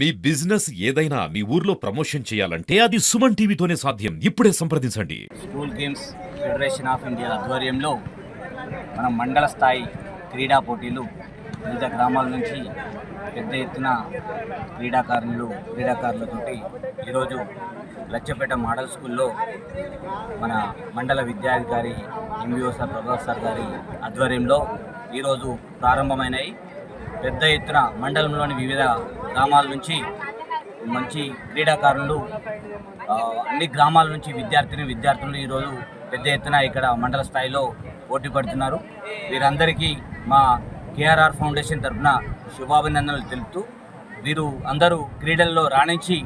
మీ business ఏదైనా మీ ఊర్లో promotion చేయాలంటే అది సుమన్ టీవీతోనే సాధ్యం. ఇప్పుడే సంప్రదించండి. School games federation of India ఆధ్వర్యంలో మన మండల స్థాయి క్రీడా పోటీలు వివిధ గ్రామాల నుంచి పెద్ద ఎత్తున క్రీడాకారులు క్రీడాకారులతోటి ఈరోజు లచ్చపేట మోడల్ స్కూల్లో మన మండల విద్యాధికారి ఎంబీఓ సార్ ప్రభాస్ సార్ గారి ఆధ్వర్యంలో ఈరోజు ప్రారంభమైనాయి. పెద్ద ఎత్తున మండలంలోని వివిధ గ్రామాల నుంచి మంచి క్రీడాకారులు అన్ని గ్రామాల నుంచి విద్యార్థిని విద్యార్థులు ఈరోజు పెద్ద ఎత్తున ఇక్కడ మండల స్థాయిలో పోటీ పడుతున్నారు. వీరందరికీ మా కేఆర్ఆర్ ఫౌండేషన్ తరఫున శుభాభినందనలు తెలుపుతూ వీరు అందరూ క్రీడల్లో రాణించి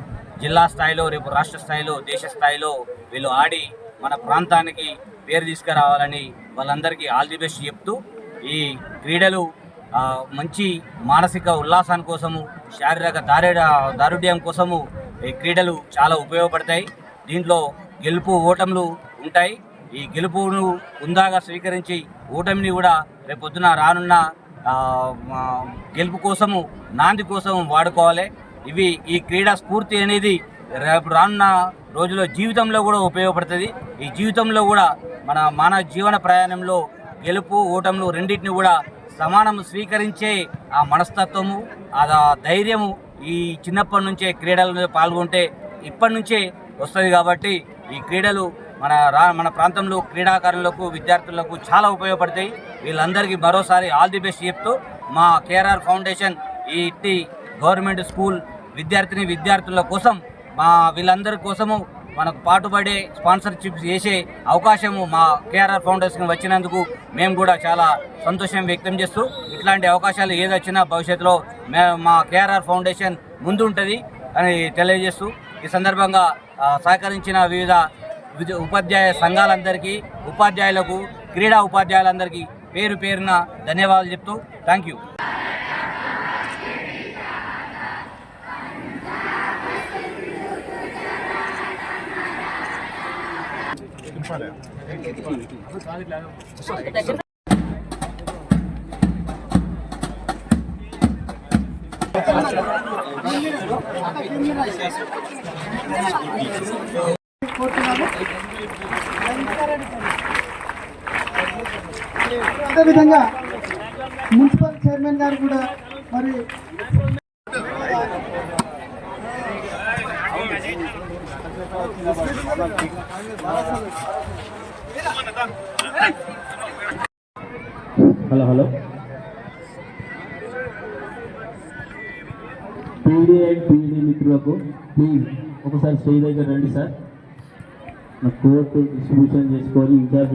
జిల్లా స్థాయిలో రేపు రాష్ట్ర స్థాయిలో దేశ స్థాయిలో వీళ్ళు ఆడి మన ప్రాంతానికి పేరు తీసుకురావాలని వాళ్ళందరికీ ఆల్ ది బెస్ట్ చెప్తూ ఈ క్రీడలు మంచి మానసిక ఉల్లాసాని కోసము శారీరక దారుడ దారుఢ్యం కోసము ఈ క్రీడలు చాలా ఉపయోగపడతాయి. దీంట్లో గెలుపు ఓటములు ఉంటాయి. ఈ గెలుపును ఉందాగా స్వీకరించి ఓటమిని కూడా రేపొద్దున రానున్న గెలుపు కోసము నాంది కోసం వాడుకోవాలి. ఇవి ఈ క్రీడా స్ఫూర్తి అనేది రేపు రానున్న రోజుల్లో జీవితంలో కూడా ఉపయోగపడుతుంది. ఈ జీవితంలో కూడా మన మానవ జీవన ప్రయాణంలో గెలుపు ఓటములు రెండింటిని కూడా సమానం స్వీకరించే ఆ మనస్తత్వము ఆ ధైర్యము ఈ చిన్నప్పటి నుంచే క్రీడలలో పాల్గొంటే ఇప్పటి నుంచే వస్తుంది కాబట్టి ఈ క్రీడలు మన రా మన ప్రాంతంలో క్రీడాకారులకు విద్యార్థులకు చాలా ఉపయోగపడతాయి. వీళ్ళందరికీ మరోసారి ఆల్ ది బెస్ట్ చెప్తూ మా కేఆర్ఆర్ ఫౌండేషన్ ఈ ఇట్టి గవర్నమెంట్ స్కూల్ విద్యార్థిని విద్యార్థుల కోసం మా వీళ్ళందరి కోసము మనకు పాటుపడే స్పాన్సర్షిప్స్ చేసే అవకాశము మా కేఆర్ఆర్ ఫౌండేషన్ వచ్చినందుకు మేము కూడా చాలా సంతోషం వ్యక్తం చేస్తూ ఇట్లాంటి అవకాశాలు ఏదొచ్చినా భవిష్యత్తులో మే మా కేఆర్ఆర్ ఫౌండేషన్ ముందు ఉంటుంది అని తెలియజేస్తూ ఈ సందర్భంగా సహకరించిన వివిధ విద్య- ఉపాధ్యాయ సంఘాలందరికీ ఉపాధ్యాయులకు క్రీడా ఉపాధ్యాయులందరికీ పేరు పేరున ధన్యవాదాలు చెప్తూ థ్యాంక్ యూ అదేవిధంగా మున్సిపల్ చైర్మన్ గారు కూడా మరి hello hello. PD and PD మిత్రులకు ప్లీజ్ ఒకసారి స్టే దగ్గర రండి సార్. నా కోర్టు డిస్ట్రిబ్యూషన్ చేసుకొని ఇన్ఛార్జ్